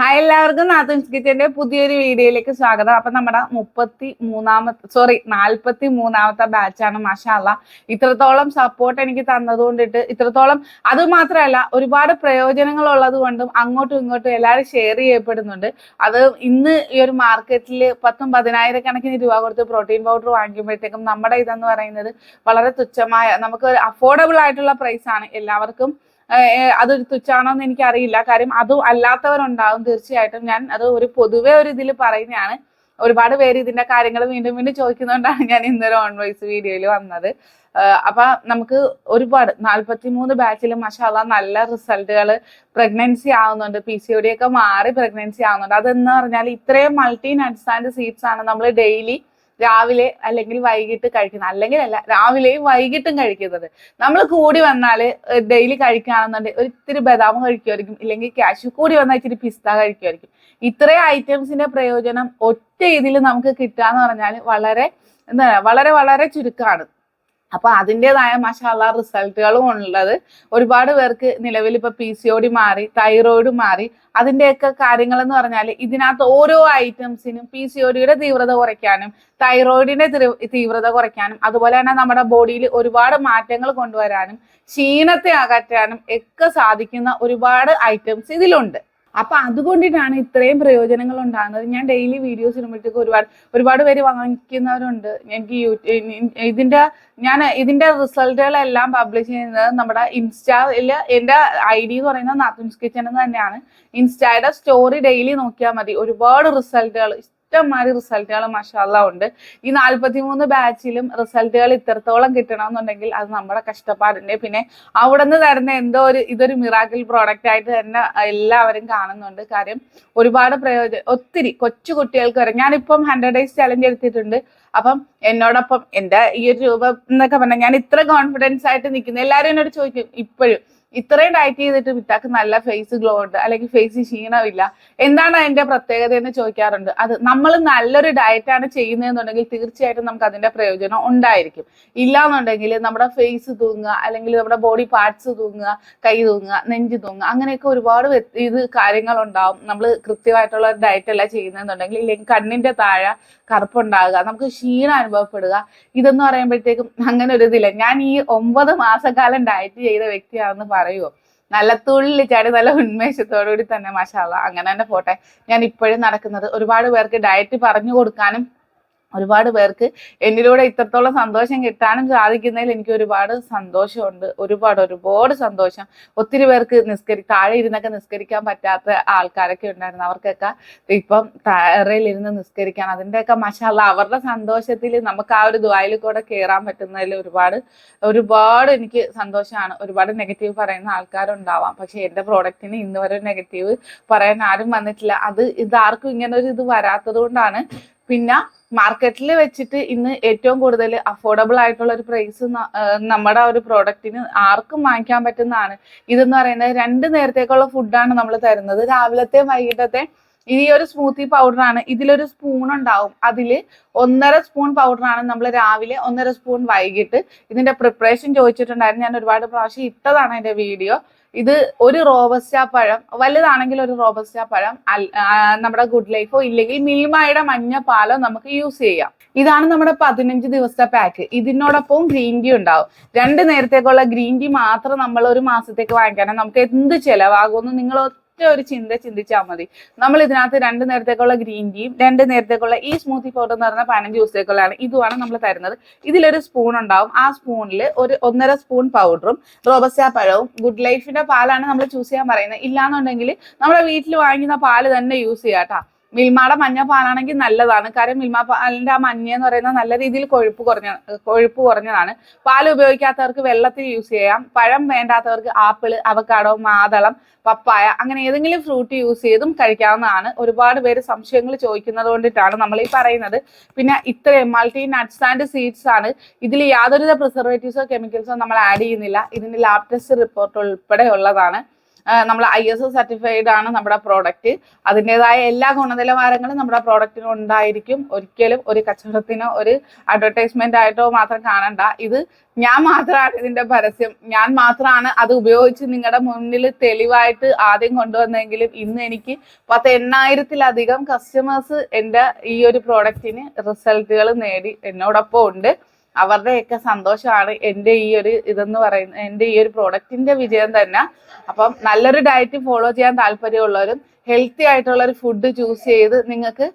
Hi എല്ലാവർക്കും. നാത്തൂൻസ് കിച്ചന്റെ പുതിയൊരു വീഡിയോയിലേക്ക് സ്വാഗതം. അപ്പൊ നമ്മുടെ മുപ്പത്തി മൂന്നാമത്തെ സോറി നാൽപ്പത്തി മൂന്നാമത്തെ ബാച്ചാണ് മഷാല്ല ഇത്രത്തോളം സപ്പോർട്ട് എനിക്ക് തന്നതുകൊണ്ടിട്ട് ഇത്രത്തോളം അത് മാത്രമല്ല ഒരുപാട് പ്രയോജനങ്ങൾ ഉള്ളത് കൊണ്ടും അങ്ങോട്ടും ഇങ്ങോട്ടും എല്ലാവരും ഷെയർ ചെയ്യപ്പെടുന്നുണ്ട്. അത് ഇന്ന് ഈ ഒരു മാർക്കറ്റിൽ പത്തും പതിനായിരക്കണക്കിന് രൂപ കൊടുത്ത് പ്രോട്ടീൻ പൗഡർ വാങ്ങിക്കുമ്പോഴത്തേക്കും നമ്മുടെ ഇതെന്ന് പറയുന്നത് വളരെ തുച്ഛമായ നമുക്ക് അഫോർഡബിൾ ആയിട്ടുള്ള പ്രൈസാണ് എല്ലാവർക്കും അതൊരു തുച്ഛാണോ എന്ന് എനിക്ക് അറിയില്ല കാര്യം അതും അല്ലാത്തവരുണ്ടാവും തീർച്ചയായിട്ടും. ഞാൻ അത് ഒരു പൊതുവെ ഒരു ഇതിൽ പറയുന്നതാണ്. ഒരുപാട് പേര് ഇതിന്റെ കാര്യങ്ങൾ വീണ്ടും വീണ്ടും ചോദിക്കുന്നതുകൊണ്ടാണ് ഞാൻ ഇന്നൊരു ഓൺ വോയിസ് വീഡിയോയിൽ വന്നത്. അപ്പൊ നമുക്ക് ഒരുപാട് നാല്പത്തിമൂന്ന് ബാച്ചിൽ മഷാല നല്ല റിസൾട്ടുകൾ പ്രഗ്നൻസി ആവുന്നുണ്ട്. പി സി ഒ ഡി ഒക്കെ മാറി പ്രഗ്നൻസി ആവുന്നുണ്ട്. അതെന്ന് പറഞ്ഞാൽ ഇത്രയും മൾട്ടി നട്ട്സ് ആൻഡ് സീഡ്സ് ആണ് നമ്മൾ ഡെയിലി രാവിലെ അല്ലെങ്കിൽ വൈകിട്ട് കഴിക്കുന്നത് അല്ലെങ്കിൽ അല്ല രാവിലെയും വൈകിട്ടും കഴിക്കുന്നത്. നമ്മൾ കൂടി വന്നാൽ ഡെയിലി കഴിക്കുകയാണെന്നുണ്ടെങ്കിൽ ഒരു ഇത്തിരി ബദാം കഴിക്കുമായിരിക്കും ഇല്ലെങ്കിൽ കാഷ്യൂ കൂടി വന്നാൽ ഇച്ചിരി പിസ്ത കഴിക്കുമായിരിക്കും. ഇത്രയും ഐറ്റംസിന്റെ പ്രയോജനം ഒറ്റ ഇതിൽ നമുക്ക് കിട്ടുക എന്ന് പറഞ്ഞാൽ വളരെ എന്താ വളരെ വളരെ ചുരുക്കമാണ്. അപ്പൊ അതിന്റെതായ മഷാല റിസൾട്ടുകളും ഉള്ളത്. ഒരുപാട് പേർക്ക് നിലവിൽ ഇപ്പൊ പി സി ഒടി മാറി തൈറോയിഡ് മാറി. അതിന്റെയൊക്കെ കാര്യങ്ങൾ എന്ന് പറഞ്ഞാൽ ഇതിനകത്ത് ഓരോ ഐറ്റംസിനും പി സി ഒടിയുടെ തീവ്രത കുറയ്ക്കാനും തൈറോയിഡിന്റെ തീവ്രത കുറയ്ക്കാനും അതുപോലെ തന്നെ നമ്മുടെ ബോഡിയിൽ ഒരുപാട് മാറ്റങ്ങൾ കൊണ്ടുവരാനും ക്ഷീണത്തെ അകറ്റാനും ഒക്കെ സാധിക്കുന്ന ഒരുപാട് ഐറ്റംസ് ഇതിലുണ്ട്. അപ്പൊ അതുകൊണ്ടിട്ടാണ് ഇത്രയും പ്രയോജനങ്ങൾ ഉണ്ടാകുന്നത്. ഞാൻ ഡെയിലി വീഡിയോസ് ഇടുമ്പോഴത്തേക്ക് ഒരുപാട് ഒരുപാട് പേര് വാങ്ങിക്കുന്നവരുണ്ട്. എനിക്ക് ഇതിന്റെ ഞാൻ ഇതിന്റെ റിസൾട്ടുകളെല്ലാം പബ്ലിഷ് ചെയ്യുന്നത് നമ്മുടെ ഇൻസ്റ്റയിൽ എന്റെ ഐ ഡി എന്ന് പറയുന്നത് നാത്തുൻസ് കിച്ചൺ എന്ന് തന്നെയാണ്. ഇൻസ്റ്റയുടെ സ്റ്റോറി ഡെയിലി നോക്കിയാൽ മതി. ഒരുപാട് റിസൾട്ടുകൾ. ഇഷ്ടംമാതിരി റിസൾട്ടുകൾ മഷാല്ല ഉണ്ട്. ഈ നാൽപ്പത്തി മൂന്ന് ബാച്ചിലും റിസൾട്ടുകൾ ഇത്രത്തോളം കിട്ടണമെന്നുണ്ടെങ്കിൽ അത് നമ്മുടെ കഷ്ടപ്പാടുണ്ട്. പിന്നെ അവിടെ നിന്ന് തരുന്ന എന്തോ ഒരു ഇതൊരു മിറാക്കിൾ പ്രോഡക്റ്റ് ആയിട്ട് തന്നെ എല്ലാവരും കാണുന്നുണ്ട്. കാര്യം ഒരുപാട് പ്രയോജനം ഒത്തിരി കൊച്ചു കുട്ടികൾക്ക് വരെ. ഞാനിപ്പം ഹൺഡ്രഡ് ഡേയ്സ് ചലഞ്ച് എടുത്തിട്ടുണ്ട്. അപ്പം എന്നോടൊപ്പം എന്റെ ഈ ഒരു രൂപം എന്നൊക്കെ പറഞ്ഞാൽ ഞാൻ ഇത്ര കോൺഫിഡൻസ് ആയിട്ട് നിൽക്കുന്നു. എല്ലാവരും എന്നോട് ചോദിക്കും ഇപ്പോഴും ഇത്രയും ഡയറ്റ് ചെയ്തിട്ട് വിട്ടാക്ക് നല്ല ഫേസ് ഗ്ലോ ഉണ്ട്. അല്ലെങ്കിൽ ഫേസ് ക്ഷീണമില്ല. എന്താണ് അതിന്റെ പ്രത്യേകത എന്ന് ചോദിക്കാറുണ്ട്. അത് നമ്മൾ നല്ലൊരു ഡയറ്റ് ആണ് ചെയ്യുന്നതെന്നുണ്ടെങ്കിൽ തീർച്ചയായിട്ടും നമുക്ക് അതിന്റെ പ്രയോജനം ഉണ്ടായിരിക്കും. ഇല്ല എന്നുണ്ടെങ്കിൽ നമ്മുടെ ഫേസ് തൂങ്ങുക അല്ലെങ്കിൽ നമ്മുടെ ബോഡി പാർട്സ് തൂങ്ങുക കൈ തൂങ്ങുക നെഞ്ച് തൂങ്ങുക അങ്ങനെയൊക്കെ ഒരുപാട് ഇത് കാര്യങ്ങളുണ്ടാവും. നമ്മൾ കൃത്യമായിട്ടുള്ള ഒരു ഡയറ്റ് അല്ല ചെയ്യുന്നതെന്നുണ്ടെങ്കിൽ ഇല്ലെങ്കിൽ കണ്ണിന്റെ താഴെ കറുപ്പുണ്ടാകുക നമുക്ക് ക്ഷീണം അനുഭവപ്പെടുക ഇതെന്ന് പറയുമ്പോഴത്തേക്കും അങ്ങനെ ഒരു ഇതില്ല. ഞാൻ ഈ ഒമ്പത് മാസക്കാലം ഡയറ്റ് ചെയ്ത വ്യക്തിയാണെന്ന് പറയുമോ നല്ല തുള്ളി ചാടി നല്ല ഉന്മേഷത്തോടുകൂടി തന്നെ മഷാല അങ്ങനെ തന്നെ പോട്ടെ. ഞാൻ ഇപ്പോഴും നടക്കുന്നത് ഒരുപാട് പേർക്ക് ഡയറ്റ് പറഞ്ഞു കൊടുക്കാനും ഒരുപാട് പേർക്ക് എന്നിലൂടെ ഇത്രത്തോളം സന്തോഷം കിട്ടാനും സാധിക്കുന്നതിൽ എനിക്ക് ഒരുപാട് സന്തോഷമുണ്ട്. ഒരുപാട് ഒരുപാട് സന്തോഷം. ഒത്തിരി പേർക്ക് നിസ്കരി താഴെ ഇരുന്നൊക്കെ നിസ്കരിക്കാൻ പറ്റാത്ത ആൾക്കാരൊക്കെ ഉണ്ടായിരുന്നു. അവർക്കൊക്കെ ഇപ്പം തറയിലിരുന്ന് നിസ്കരിക്കാൻ അതിന്റെയൊക്കെ മഷാല അവരുടെ സന്തോഷത്തിൽ നമുക്ക് ആ ഒരു ദ്വായിൽ കൂടെ കയറാൻ പറ്റുന്നതിൽ ഒരുപാട് ഒരുപാട് എനിക്ക് സന്തോഷമാണ്. ഒരുപാട് നെഗറ്റീവ് പറയുന്ന ആൾക്കാരുണ്ടാവാം. പക്ഷെ എന്റെ പ്രോഡക്റ്റിന് ഇന്നുവരെ നെഗറ്റീവ് പറയാൻ ആരും വന്നിട്ടില്ല. അത് ഇതാർക്കും ഇങ്ങനെ ഒരു ഇത് വരാത്തത് കൊണ്ടാണ് പിന്നെ മാർക്കറ്റിൽ വെച്ചിട്ട് ഇന്ന് ഏറ്റവും കൂടുതൽ അഫോർഡബിൾ ആയിട്ടുള്ള ഒരു പ്രൈസ് നമ്മുടെ ഒരു പ്രോഡക്റ്റിന് ആർക്കും വാങ്ങിക്കാൻ പറ്റുന്നതാണ്. ഇതെന്ന് പറയുന്നത് രണ്ട് നേരത്തേക്കുള്ള ഫുഡാണ് നമ്മൾ തരുന്നത്. രാവിലത്തെ വൈകിട്ടത്തെ ഈ ഒരു സ്മൂത്തി പൗഡറാണ് ഇതിലൊരു സ്പൂൺ ഉണ്ടാവും. അതിൽ ഒന്നര സ്പൂൺ പൗഡറാണ് നമ്മൾ രാവിലെ ഒന്നര സ്പൂൺ വൈകിട്ട് ഇതിന്റെ പ്രിപ്പറേഷൻ ചോദിച്ചിട്ടുണ്ടായിരുന്നു. ഞാൻ ഒരുപാട് പ്രാവശ്യം ഇട്ടതാണ് എന്റെ വീഡിയോ ഇത് ഒരു റോബസ്റ്റ പഴം വലുതാണെങ്കിൽ ഒരു റോബസ്റ്റ പഴം നമ്മുടെ ഗുഡ് ലൈഫോ ഇല്ലെങ്കിൽ മിൽമയുടെ മഞ്ഞ പാലോ നമുക്ക് യൂസ് ചെയ്യാം. ഇതാണ് നമ്മുടെ പതിനഞ്ച് ദിവസത്തെ പാക്ക് ഇതിനോടൊപ്പം ഗ്രീൻ ടീ ഉണ്ടാവും. രണ്ട് നേരത്തേക്കുള്ള ഗ്രീൻ ടീ മാത്രം നമ്മൾ ഒരു മാസത്തേക്ക് വാങ്ങിക്കാനും. നമുക്ക് എന്ത് ചെലവാകുമെന്ന് നിങ്ങൾ ഒറ്റ ഒരു ചിന്ത ചിന്തിച്ചാൽ മതി. നമ്മൾ ഇതിനകത്ത് രണ്ട് നേരത്തേക്കുള്ള ഗ്രീൻ ടീയും രണ്ട് നേരത്തേക്കുള്ള ഈ സ്മൂത്തി പൗഡർ എന്ന് പറഞ്ഞ പനം ജ്യൂസിലേക്കുള്ളതാണ് ഇതുമാണ് നമ്മൾ തരുന്നത്. ഇതിലൊരു സ്പൂൺ ഉണ്ടാവും. ആ സ്പൂണിൽ ഒരു ഒന്നര സ്പൂൺ പൗഡറും റോബസ്റ്റ പഴവും ഗുഡ് ലൈഫിന്റെ പാലാണ് നമ്മൾ ചൂസ് ചെയ്യാൻ പറയുന്നത്. ഇല്ലാന്നുണ്ടെങ്കിൽ നമ്മുടെ വീട്ടിൽ വാങ്ങുന്ന പാൽ തന്നെ യൂസ് ചെയ്യാം കേട്ടോ മിൽമയുടെ മഞ്ഞ പാലാണെങ്കിൽ നല്ലതാണ്. കാര്യം മിൽമ പാലിന്റെ ആ മഞ്ഞ എന്ന് പറയുന്നത് നല്ല രീതിയിൽ കൊഴുപ്പ് കുറഞ്ഞ കൊഴുപ്പ് കുറഞ്ഞതാണ്. പാൽ ഉപയോഗിക്കാത്തവർക്ക് വെള്ളത്തിൽ യൂസ് ചെയ്യാം. പഴം വേണ്ടാത്തവർക്ക് ആപ്പിൾ അവക്കാടോ മാതളം പപ്പായ അങ്ങനെ ഏതെങ്കിലും ഫ്രൂട്ട് യൂസ് ചെയ്തും കഴിക്കാവുന്നതാണ്. ഒരുപാട് പേര് സംശയങ്ങൾ ചോദിക്കുന്നത് കൊണ്ടിട്ടാണ് നമ്മൾ ഈ പറയുന്നത്. പിന്നെ ഇത്രയും മൾട്ടി നട്ട്സ് ആൻഡ് സീഡ്സ് ആണ്. ഇതിൽ യാതൊരുവിധ പ്രിസർവേറ്റീവ്സോ കെമിക്കൽസോ നമ്മൾ ആഡ് ചെയ്യുന്നില്ല. ഇതിന് ലാബ് ടെസ്റ്റ് റിപ്പോർട്ട് ഉൾപ്പെടെ ഉള്ളതാണ്. നമ്മൾ ഐ എസ് സർട്ടിഫൈഡ് ആണ് നമ്മുടെ പ്രോഡക്റ്റ് അതിന്റെതായ എല്ലാ ഗുണനിലവാരങ്ങളും നമ്മുടെ പ്രോഡക്റ്റിന് ഉണ്ടായിരിക്കും. ഒരിക്കലും ഒരു കച്ചവടത്തിനോ ഒരു അഡ്വർടൈസ്മെന്റ് ആയിട്ടോ മാത്രം കാണണ്ട. ഇത് ഞാൻ മാത്രമാണ് ഇതിന്റെ പരസ്യം. ഞാൻ മാത്രമാണ് അത് ഉപയോഗിച്ച് നിങ്ങളുടെ മുന്നിൽ തെളിവായിട്ട് ആദ്യം കൊണ്ടുവന്നെങ്കിലും ഇന്ന് എനിക്ക് പത്ത് എണ്ണായിരത്തിലധികം കസ്റ്റമേഴ്സ് എന്റെ ഈ ഒരു പ്രോഡക്റ്റിന് റിസൾട്ടുകൾ നേടി എന്നോടൊപ്പം ഉണ്ട്. അവരുടെയൊക്കെ സന്തോഷമാണ് എന്റെ ഈ ഒരു ഇതെന്ന് പറയുന്നത് എന്റെ ഈ ഒരു പ്രോഡക്റ്റിന്റെ വിജയം തന്നെ. അപ്പം നല്ലൊരു ഡയറ്റ് ഫോളോ ചെയ്യാൻ താല്പര്യമുള്ളവരും ഹെൽത്തി ആയിട്ടുള്ള ഒരു ഫുഡ് ചൂസ് ചെയ്ത് നിങ്ങൾക്ക്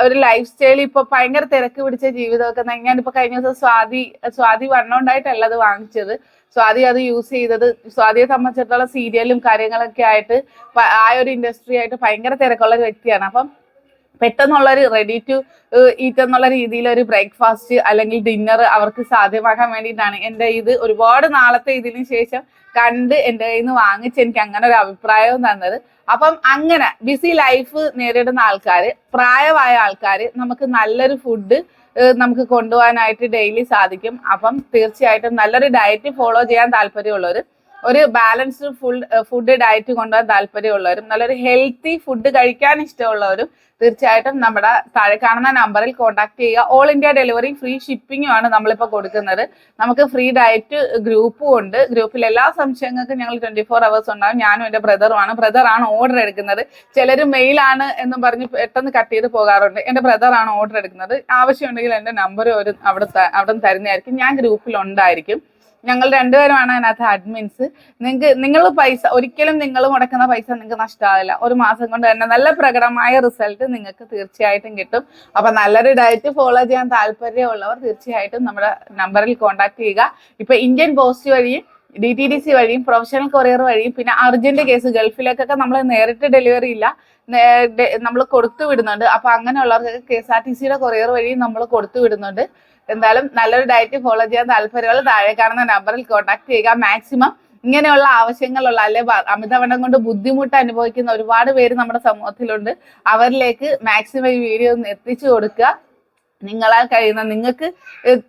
ഒരു ലൈഫ് സ്റ്റൈൽ ഇപ്പൊ ഭയങ്കര തിരക്ക് പിടിച്ച ജീവിതമൊക്കെ ന- ഞാനിപ്പോ കഴിഞ്ഞ ദിവസം സ്വാതി സ്വാതി വണ്ണമുണ്ടായിട്ടല്ല അത് വാങ്ങിച്ചത്. സ്വാതി അത് യൂസ് ചെയ്തത് സ്വാതിയെ സംബന്ധിച്ചിടത്തോളം സീരിയലും കാര്യങ്ങളൊക്കെ ആയിട്ട് ആ ഒരു ഇൻഡസ്ട്രി ആയിട്ട് ഭയങ്കര തിരക്കുള്ള ഒരു വ്യക്തിയാണ്. അപ്പം പെട്ടെന്നുള്ളൊരു റെഡി ടു ഈറ്റ് എന്നുള്ള രീതിയിൽ ഒരു ബ്രേക്ക്ഫാസ്റ്റ് അല്ലെങ്കിൽ ഡിന്നർ അവർക്ക് സാധ്യമാക്കാൻ വേണ്ടിയിട്ടാണ്. എന്റെ ഇത് ഒരുപാട് നാളത്തെ ഇതിന് ശേഷം കണ്ട് എന്റെ കയ്യിൽ നിന്ന് വാങ്ങിച്ച് എനിക്ക് അങ്ങനെ ഒരു അഭിപ്രായവും തന്നത്. അപ്പം അങ്ങനെ ബിസി ലൈഫ് നേരിടുന്ന ആൾക്കാർ പ്രായമായ ആൾക്കാർ നമുക്ക് നല്ലൊരു ഫുഡ് നമുക്ക് കൊണ്ടുപോകാനായിട്ട് ഡെയിലി സാധിക്കും. അപ്പം തീർച്ചയായിട്ടും നല്ലൊരു ഡയറ്റ് ഫോളോ ചെയ്യാൻ താല്പര്യമുള്ളവർ ഒരു ബാലൻസ്ഡ് ഫുൾ ഫുഡ് ഡയറ്റ് കൊണ്ടുപോകാൻ താല്പര്യമുള്ളവരും നല്ലൊരു ഹെൽത്തി ഫുഡ് കഴിക്കാൻ ഇഷ്ടമുള്ളവരും തീർച്ചയായിട്ടും നമ്മുടെ താഴെ കാണുന്ന നമ്പറിൽ കോൺടാക്ട് ചെയ്യുക. ഓൾ ഇന്ത്യ ഡെലിവറി ഫ്രീ ഷിപ്പിംഗും ആണ് നമ്മളിപ്പോൾ കൊടുക്കുന്നത്. നമുക്ക് ഫ്രീ ഡയറ്റ് ഗ്രൂപ്പും ഉണ്ട്. ഗ്രൂപ്പിൽ എല്ലാ സംശയങ്ങൾക്കും ഞങ്ങൾ ട്വന്റി ഫോർ അവേഴ്സ് ഉണ്ടാകും ഞാനും എന്റെ ബ്രദറുമാണ് ബ്രദറാണ് ഓർഡർ എടുക്കുന്നത്. ചിലർ മെയിലാണ് എന്നും പറഞ്ഞ് പെട്ടെന്ന് കട്ട് ചെയ്ത് പോകാറുണ്ട്. എന്റെ ബ്രദറാണ് ഓർഡർ എടുക്കുന്നത്. ആവശ്യമുണ്ടെങ്കിൽ എന്റെ നമ്പർ ഒരു അവിടെ അവിടെ നിന്ന് തരുന്നതായിരിക്കും. ഞാൻ ഗ്രൂപ്പിൽ ഉണ്ടായിരിക്കും. ഞങ്ങൾ രണ്ടുപേരുമാണ് അതിനകത്ത് അഡ്മിൻസ് നിങ്ങൾക്ക് നിങ്ങൾ പൈസ ഒരിക്കലും നിങ്ങൾ മുടക്കുന്ന പൈസ നിങ്ങൾക്ക് നഷ്ടമാവില്ല ഒരു മാസം കൊണ്ട് തന്നെ നല്ല പ്രകടമായ റിസൾട്ട് നിങ്ങൾക്ക് തീർച്ചയായിട്ടും കിട്ടും. അപ്പൊ നല്ലൊരു ഡയറ്റ് ഫോളോ ചെയ്യാൻ താല്പര്യമുള്ളവർ തീർച്ചയായിട്ടും നമ്മുടെ നമ്പറിൽ കോൺടാക്ട് ചെയ്യുക. ഇപ്പൊ ഇന്ത്യൻ പോസ്റ്റ് വഴിയും ഡി ടി ഡി സി വഴിയും പ്രൊഫഷണൽ കൊറിയർ വഴിയും പിന്നെ അർജന്റ് കേസ് ഗൾഫിലേക്കൊക്കെ നമ്മൾ നേരിട്ട് ഡെലിവറി ഇല്ല. നമ്മൾ കൊടുത്തു വിടുന്നുണ്ട്. അപ്പൊ അങ്ങനെയുള്ളവർക്ക് കെ എസ് ആർ ടി സിയുടെ കൊറിയർ വഴിയും നമ്മൾ കൊടുത്തു വിടുന്നുണ്ട്. എന്തായാലും നല്ലൊരു ഡയറ്റ് ഫോളോ ചെയ്യാൻ താല്പര്യമുള്ള താഴെ കാണുന്ന നമ്പറിൽ കോൺടാക്ട് ചെയ്യുക. മാക്സിമം ഇങ്ങനെയുള്ള ആവശ്യങ്ങളുള്ള അല്ലെ അമിതവണ്ണം കൊണ്ട് ബുദ്ധിമുട്ട് അനുഭവിക്കുന്ന ഒരുപാട് പേര് നമ്മുടെ സമൂഹത്തിലുണ്ട്. അവരിലേക്ക് മാക്സിമം ഈ വീഡിയോ ഒന്ന് എത്തിച്ചു കൊടുക്കുക. നിങ്ങളാൽ കഴിയുന്ന നിങ്ങൾക്ക്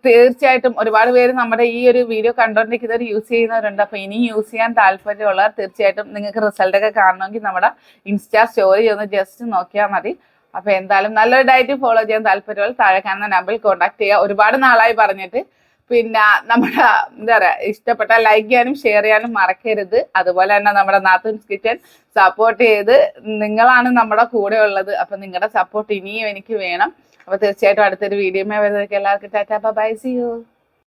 തീർച്ചയായിട്ടും ഒരുപാട് പേര് നമ്മുടെ ഈ ഒരു വീഡിയോ കണ്ടോണ്ടിരിക്കുന്നവർ യൂസ് ചെയ്യുന്നവരുണ്ട്. അപ്പൊ ഇനി യൂസ് ചെയ്യാൻ താല്പര്യമുള്ളവർ തീർച്ചയായിട്ടും നിങ്ങൾക്ക് റിസൾട്ടൊക്കെ കാണണമെങ്കിൽ നമ്മുടെ ഇൻസ്റ്റാ സ്റ്റോറി ഒന്ന് ജസ്റ്റ് നോക്കിയാൽ മതി. അപ്പൊ എന്തായാലും നല്ലൊരു ഡയറ്റ് ഫോളോ ചെയ്യാൻ താല്പര്യമുള്ള താഴെ കാണുന്ന നമ്പറിൽ കോൺടാക്ട് ചെയ്യുക. ഒരുപാട് നാളായി പറഞ്ഞിട്ട്. പിന്നെ നമ്മുടെ എന്താ പറയാ ഇഷ്ടപ്പെട്ട ലൈക്ക് ചെയ്യാനും ഷെയർ ചെയ്യാനും മറക്കരുത്. അതുപോലെ തന്നെ നമ്മുടെ നാത്തൂൻസ് കിച്ചൻ സപ്പോർട്ട് ചെയ്ത് നിങ്ങളാണ് നമ്മുടെ കൂടെ ഉള്ളത്. അപ്പൊ നിങ്ങളുടെ സപ്പോർട്ട് ഇനിയും എനിക്ക് വേണം. അപ്പൊ തീർച്ചയായിട്ടും അടുത്തൊരു വീഡിയോ വരുന്നതൊക്കെ എല്ലാവർക്കും ടാറ്റാ. By C U